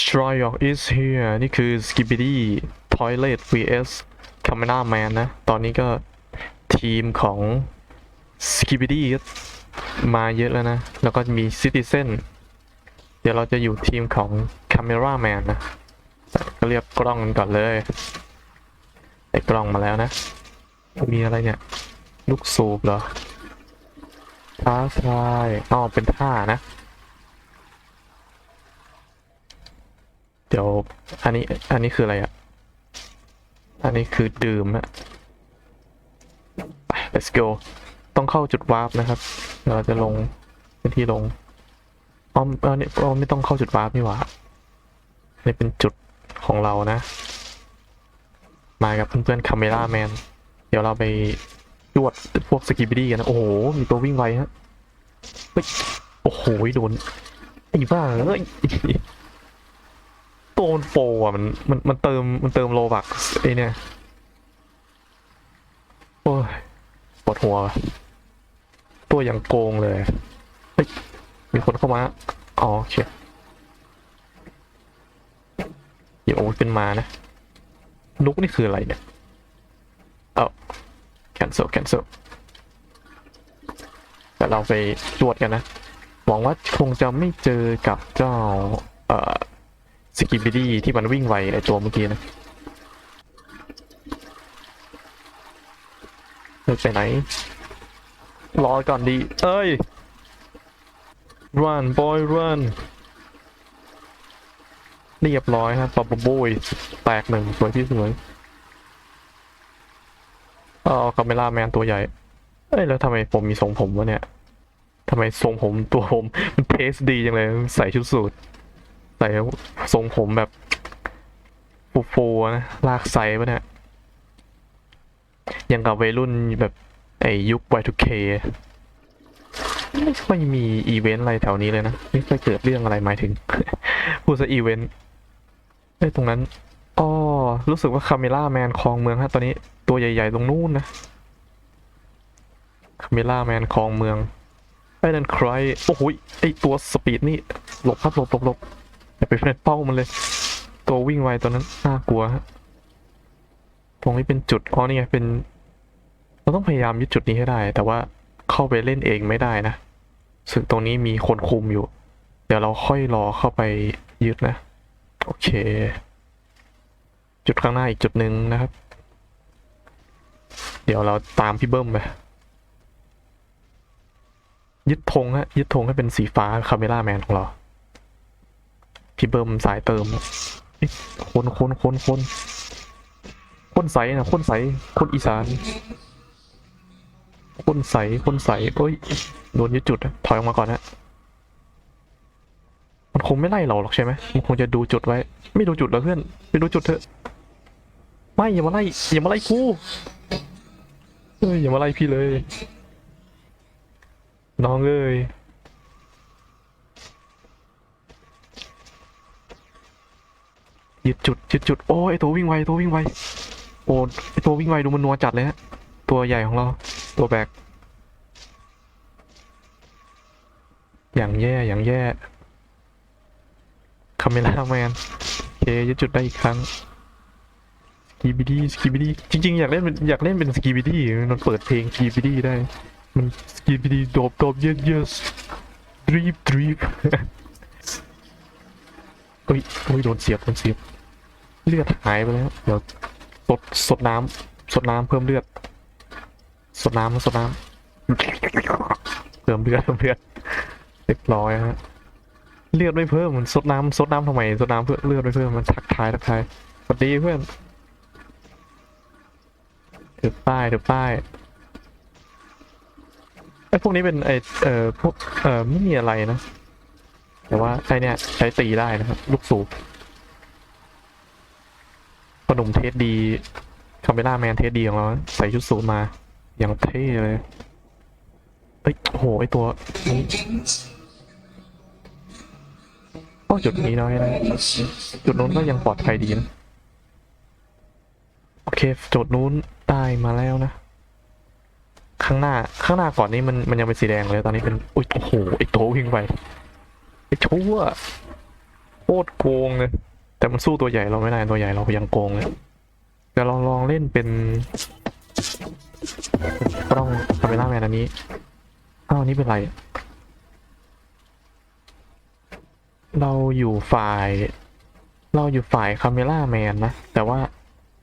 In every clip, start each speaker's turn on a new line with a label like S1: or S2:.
S1: Shyok is here นี่คือ Skibidi Toilet vs Camera Man นะ ตอนนี้ก็ทีมของ Skibidi มาเยอะแล้วนะ แล้วก็มี Citizen เดี๋ยวเราจะอยู่ทีมของ Camera Man นะ ก็เรียกกล้องกันก่อนเลยได้กล้องมาแล้วนะ มีอะไรเนี่ย ลูกสูบเหรอท้าทายอ๋อเป็นท่านะ เดี๋ยว อันนี้ อันนี้คืออะไรอะอันนี้คือดื่มอะไป let's go ต้องเข้าจุดวาร์ปนะครับ เราจะลงเป็นที่ลงอ๋อเออเนี่ยอ๋อไม่ต้องเข้าจุดวาร์ปนี่หว่านี่เป็นจุดของเรานะ มากับเพื่อนๆคาเมล่าแมน เดี๋ยวเราไปจวดพวกสกิบิดี้กันนะ โอ้โห มีตัววิ่งไวฮะ โอ้โห โดนไอ้บ้าเอ้ย ตัวมันโปรอะมันมันมันเติมมันเติมโลบักไอเนี่ยโอ้ยปวดหัว ตัวอย่างโกงเลยเฮ้ยมีคนเข้ามาอ๋อโอเคเดี๋ยวขึ้นมานะนุกนี่คืออะไรเนี่ยเอา cancel cancel แต่เราไปตรวจกันนะ หวังว่าคงจะไม่เจอกับเจ้า เอ่อ สกิบิดี้ที่มันวิ่งไวไอตัวเมื่อกี้นะเฮ้ยไปไหน รอก่อนดี เอ้ย run boy run เรียบร้อยครับปอบโบยแตกหนึ่งสวยที่สวยอ๋อคาเมล่าแมนตัวใหญ่ เอ้ยแล้วทำไมผมมีทรงผมวะเนี่ยทำไมทรงผมตัวผมมันเทสดีจังเลยใส่ชุดสูท ส่ทรงผมแบบฟูๆนะลากไซปะเนี่ยยังกับวัยรุ่นแบบไอ้ยุค Y2K ไม่ค่อยมีอีเวนต์อะไรแถวนี้เลยนะ ไม่ค่อยเกิดเรื่องอะไรหมายถึงพูดซะอีเวนต์ไอ้ตรงนั้นอ๋อรู้สึกว่าคาเมล่าแมนคลองเมืองฮะตอนนี้ตัวใหญ่ ๆ ตรงนู้นนะคาเมล่าแมนคลองเมืองไอ้นั่นใครโอ้โหยไอ้ตัวสปีดนี่หลบครับหลบหลบหลบ อย่าไปเป้ามันเลย ตัววิ่งไวตัวนั้นน่ากลัวฮะตรงนี้เป็นจุดอ๋อนี่ไงเป็น เราต้องพยายามยึดจุดนี้ให้ได้ แต่ว่าเข้าไปเล่นเองไม่ได้นะซึ่งตรงนี้มีคนคุมอยู่ เดี๋ยวเราค่อยรอเข้าไปยึดนะ โอเค จุดข้างหน้าอีกจุดหนึ่งนะครับ เดี๋ยวเราตามพี่เบิ้มไปยึดธงฮะยึดธงให้เป็นสีฟ้าคาเมล่าแมนของเรา พี่เบิ้มสายเติมคนคนคนคนคนใสนะคนใสคนอีสาน คนใสคนใสเอ้ยโดนยึดจุดถอยออกมาก่อนนะมันคงไม่ไล่เราหรอกใช่ไหมมันคงจะดูจุดไว้ ไม่ดูจุดเหรอเพื่อนไปดูจุดเถอะไม่อย่ามาไล่อย่ามาไล่กูเอ้ยอย่ามาไล่พี่เลย น้องเอ้ย ยึดจุดยึดจุดโอ้ไอตัววิ่งไวตัววิ่งไวโอ้ไอตัววิ่งไวดูมันนัวจัดเลยฮะตัวใหญ่ของเรา ตัวแบกอย่างแย่อย่างแย่คาเมล่าแมนโอเคยึดจุดได้อีกครั้งสกีบิดี้สกีบิดี้จริงๆ อยากเล่นเป็นอยากเล่นเป็นสกีบิดี้มันเปิดเพลงสกีบิดี้ได้มันสกีบิดี้โดบโดบเยอะเยอะดรีฟดรีฟ เฮ้ยเฮ้ยโดนเสียบโดนเสียบเลือดหายไปแล้วเดี๋ยวสดสดน้ำสดน้ำเพิ่มเลือด สดน้ำสดน้ำเพิ่มเลือดเพิ่มเลือดเรียบร้อยฮะเลือดไม่เพิ่มมันสดน้ำสดน้ำทำไมสดน้ำเพื่อเลือดไม่เพิ่มมันทักทายทักทายสวัสดีเพื่อนถือป้ายถือป้ายไอ้พวกนี้เป็นไอ้เอ่อพวกเอ่อไม่มีอะไรนะ แต่ว่าไอเนี่ยใช้ตีได้นะครับ ลูกสูบขนมเทสดีคาเมล่าแมนเทสดีของเราใส่ชุดสูทมา อย่างเท่เลยเอ้ยโหไอตัวนี้ก็จุดนี้น้อยนะจุดนู้นก็ยังปลอดภัยดีนะโอเคจุดนู้นได้มาแล้วนะ ข้างหน้าข้างหน้าก่อนนี้มันมันยังเป็นสีแดงเลยตอนนี้เป็นอุ้ยโอ้โหไอตัววิ่งไป ชั่วโคตรโกงเลย แต่มันสู้ตัวใหญ่เราไม่ได้ตัวใหญ่เรายังโกงเลยเดี๋ยวลองลองเล่นเป็นกล้องคาเมล่าแมนอันนี้อ้าวอันนี้เป็นไร เราอยู่ฝ่าย เราอยู่ฝ่ายคาเมล่าแมนนะ แต่ว่า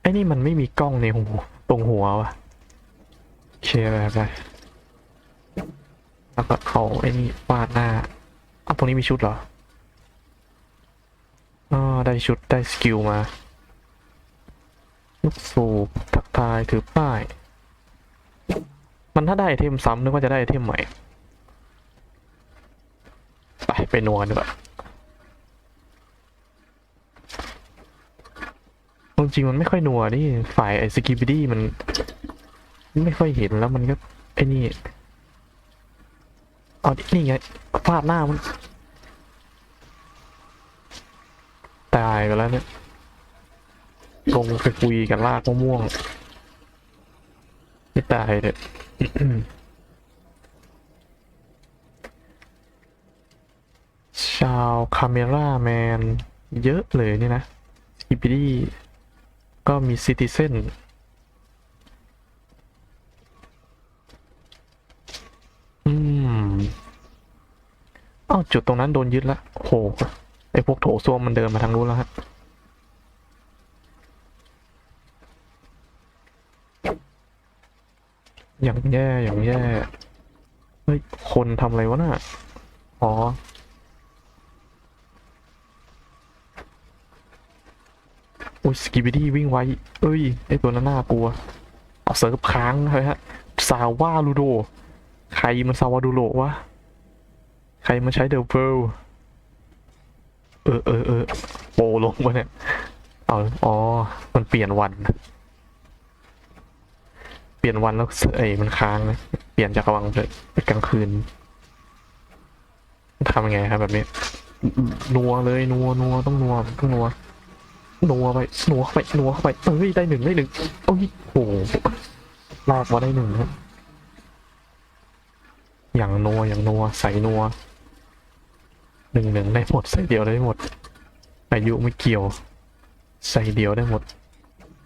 S1: ไอ้นี่มันไม่มีกล้องในหัวตรงหัววะโอเคไปไปแล้วก็เขาไอ้นี่วาดหน้า อ้าวตรงนี้มีชุดเหรออ๋อได้ชุดได้สกิลมา ลูกสูบทักทายถือป้าย มันถ้าได้ไอเทมซ้ำนึกว่าจะได้ไอเทมใหม่ ไปไปนัวดีกว่าจริงมันไม่ค่อยนัวนี่ฝ่ายไอ้สกิบิดี้มัน ไม่ค่อยเห็นแล้วมันก็ไอ้นี่ เอานี่ไงฟาดหน้ามัน ตายไปแล้วเนี่ยลงไปคุยกันลากมะม่วงไม่ตายเลยชาวคาเมล่าแมน เยอะเลยนี่นะสกิปปี้ก็มีซิติเซน มอ้าจุดตรงนั้นโดนยึดละโหไอพวกโถส้วมมันเดินมาทางนู้นแล้วฮะอย่างแย่อย่างแย่เฮ้ยคนทำอะไรวะน่ะอ๋อโอ้ยสกิบิดี้วิ่งไว้ เอ้ยไอตัวนั้นน่ากลัว เอาเซิร์ฟค้างเลยฮะซาวว่าลูโด ใครมันซาวาดูโลวะ ใครมันใช้เดลเวลเออเออเออโปรลงวะเนี่ย เอาอ๋อ มันเปลี่ยนวัน เปลี่ยนวันแล้วเอ้ยมันค้างนะ เปลี่ยนจากกลางวันไปกลางคืนทำยังไงครับแบบนี้ นัวเลยนัวนัวต้องนัวต้องนัวนัวไปนัวเข้าไปนัวเข้าไปเอ้ยได้หนึ่งได้หนึ่งโอ้ยโอ้โหลากมาได้หนึ่งครับ อย่างนัวอย่างนัวใส่นัวหนึ่งหนึ่งได้หมดใส่เดียวได้หมด อายุไม่เกี่ยว ใส่เดียวได้หมด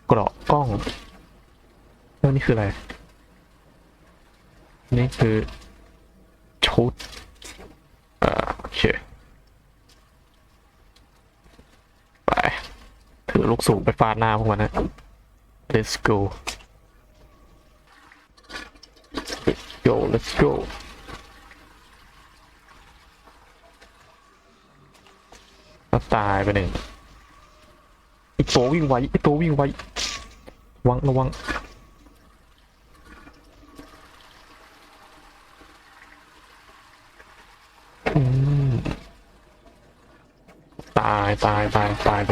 S1: เกราะกล้องแล้วนี่คืออะไร นี่คือชุดอ่าโอเคไป ถือลูกสูงไปฟาดหน้าพวกมันนะ let's go let's go let's go ตายไปหนึ่งอีกตัววิ่งไวอีกตัววิ่งไวระวังระวังอืมตายตายตายตายไป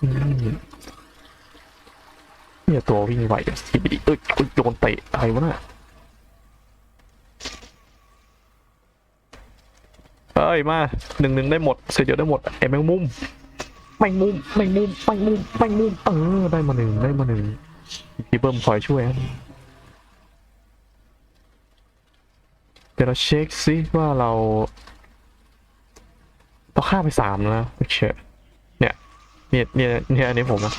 S1: อืมเนี่ยตัววิ่งไวอะอีเอ้ยเอ้ยโดนเตะอะไรวะน่ะ เอ้ยมาหนึ่งหนึ่งได้หมดเสียเดียวได้หมดไอ้แมงมุมแมงมุมแมงมุมแมงมุมแมงมุมเออได้มาหนึ่งได้มาหนึ่งพี่เบิ้มคอยช่วยเดี๋ยวเราเช็คซิว่าเราเราฆ่าไปสามแล้วเคเนี่ยเนี่ยเนี่ยเนี่ยอันนี้ผมนะ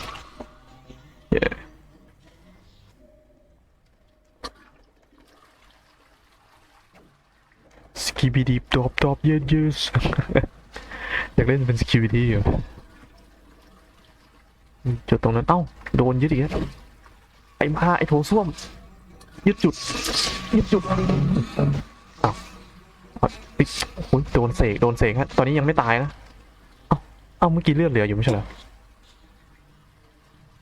S1: เสกิบิดีดอบดอบเยอะเยสอยากเล่นเป็นสกิบิดีเหรอจุดตรงนั้นเอ้าโดนยึดอีกแล้วไอ้มาไอ้โถส้วมยึดจุดยึดจุดเอ้าเอาเฮ้ยโอ้โหโดนเสกโดนเสกฮะตอนนี้ยังไม่ตายนะเอ้าเอ้าเมื่อกี้เลือดเหลืออยู่ไม่ใช่เหรอ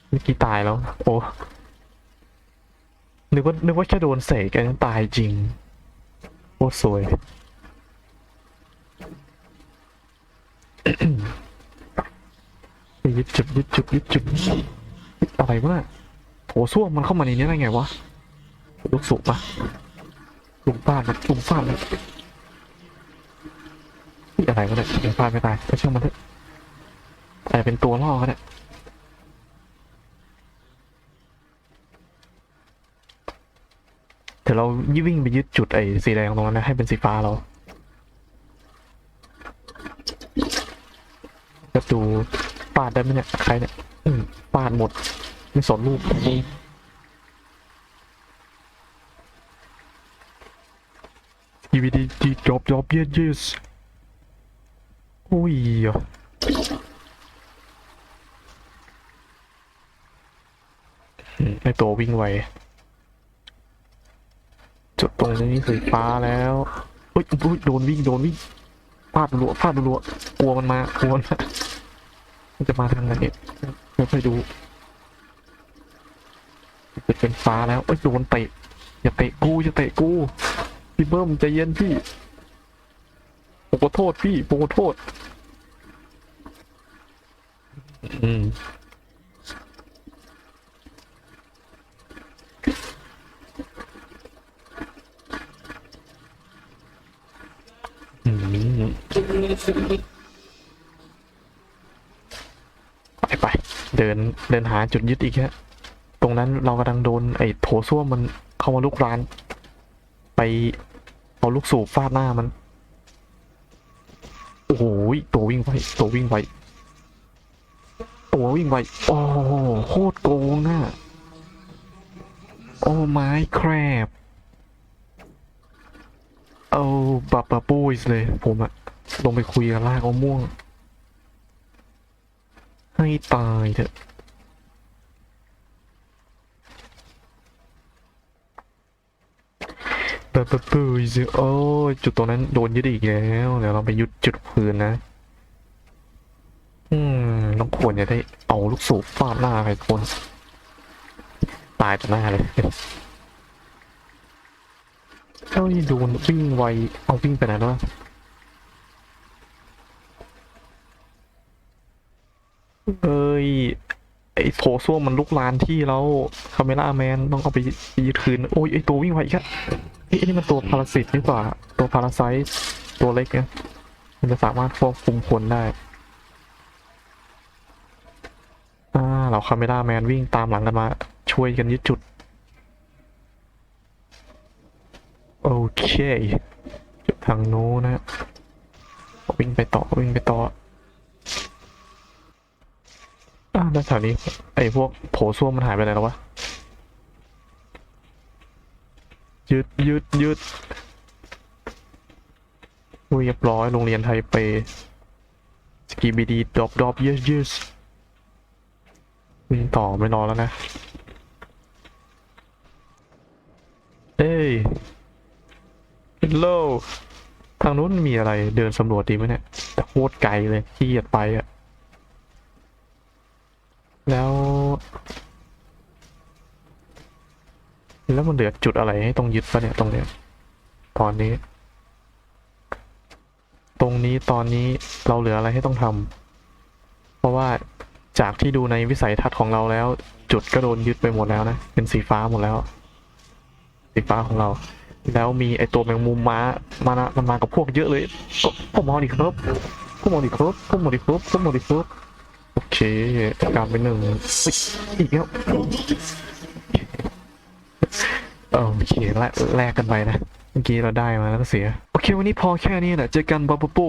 S1: เมื่อกี้ตายแล้ว โอ้นึกว่านึกว่าแค่โดนเสกกันตายจริง ตรสวยยึดจุดยึดจุดยึดจุดอะไรวะน่ะโถส้วมมันเข้ามาในนี้ได้ไงวะลูกสุปะลุงฟาดนะลุงฟาดนะนี่อะไรวะเนี่ยลุงฟาดไม่ตายก็ช่างมันเถอะอาจจะเป็นตัวล่อก็ได้ เดี๋ยวเราวิ่งไปยึดจุดไอ้สีแดงตรงนั้นนะให้เป็นสีฟ้าเราดูปาดได้ไหมเนี่ยใครเนี่ยอืปาดหมดไม่สนลูกยีวีดีดีจอบจอบเยสเยสโอ้ยอะไอตัววิ่งไว รงนี้สีฟ้าแล้วเฮ้ยอุ๊ยโดนวิ่งโดนวิ่งพลาดรัวพลาดรัวกลัวมันมากลัวมันมามันจะมาทางไหนไม่ค่อยดูจะเป็นฟ้าแล้วเอ้ยโดนเตะอย่าเตะกูอย่าเตะกูพี่เบิ้มใจเย็นพี่ผมขอโทษพี่ผมขอโทษ อืม อืม ไปไปเดินเดินหาจุดยึดอีกฮะตรงนั้นเรากำลังโดนไอ้โถส้วมมันเข้ามาลุกราน ไปเอาลูกสูบฟาดหน้ามัน โอ้โหตัววิ่งไวตัววิ่งไวตัววิ่งไวโอ้โหโคตรโกงอะโอ้ไม้แครบเอาบับบับปุ้ยเลยผมอะ ลงไปคุยกับลากเอาม่วง ให้ตายเถอะบับบับปุ้ยโอ้ยจุดตรงนั้นโดนยึดอีกแล้วเดี๋ยวเราไปยึดจุดคืนนะ อืมน้องควรจะได้เอาลูกสูบฟาดหน้าใครคน ตายต่อหน้าเลยเอ้ยโดนวิ่งไวเอาวิ่งไปไหนแล้ววะ เอ้ย ไอโถส้วมมันลุกลานที่แล้วคาเมล่าแมนต้องเอาไปยึดคืน โอ้ยไอตัววิ่งไวอีกอะเอ้ยไอ้นี่มันตัวพาราสิตหรือเปล่า ตัวพาราไซต์ตัวเล็กเนี่ยมันจะสามารถควบคุมคนได้อ่าเราคาเมล่าแมนวิ่งตามหลังกันมา ช่วยกันยึดจุด โอเค จุดทางโน้นนะวิ่งไปต่อวิ่งไปต่อ อ่าแล้วแถวนี้ไอ้พวกโถส้วมมันหายไปไหนแล้ววะยืดยืดยืดเรียบร้อยโรงเรียนไทเปสกีบีดีดอบดอบเยสเยสวิ่งต่อไม่รอแล้วนะ เอ้ยฮัลโหลทางนู้นมีอะไรเดินสำรวจดีไหมเนี่ยโคตรไกลเลยขี้เกียจไปอะแล้ว แล้วมันเหลือจุดอะไรให้ต้องยึดปะเนี่ยตรงเนี้ยตอนนี้ ตรงนี้ตอนนี้เราเหลืออะไรให้ต้องทำเพราะว่าจากที่ดูในวิสัยทัศน์ของเราแล้ว จุดก็โดนยึดไปหมดแล้วนะ เป็นสีฟ้าหมดแล้ว สีฟ้าของเรา แล้วมีไอตัวแมงมุมม้ามานะมันมากับพวกเยอะเลยก็พวกมอดิครับพวกมอดิครับพวกมอดิครับพวกมอดิครับโอเคกลับไปหนึ่งอีกแล้ว โอเคแลกแลกกันไปนะ เมื่อกี้เราได้มาแล้วก็เสีย โอเค วันนี้พอแค่นี้แหละเจอกันบาบูปู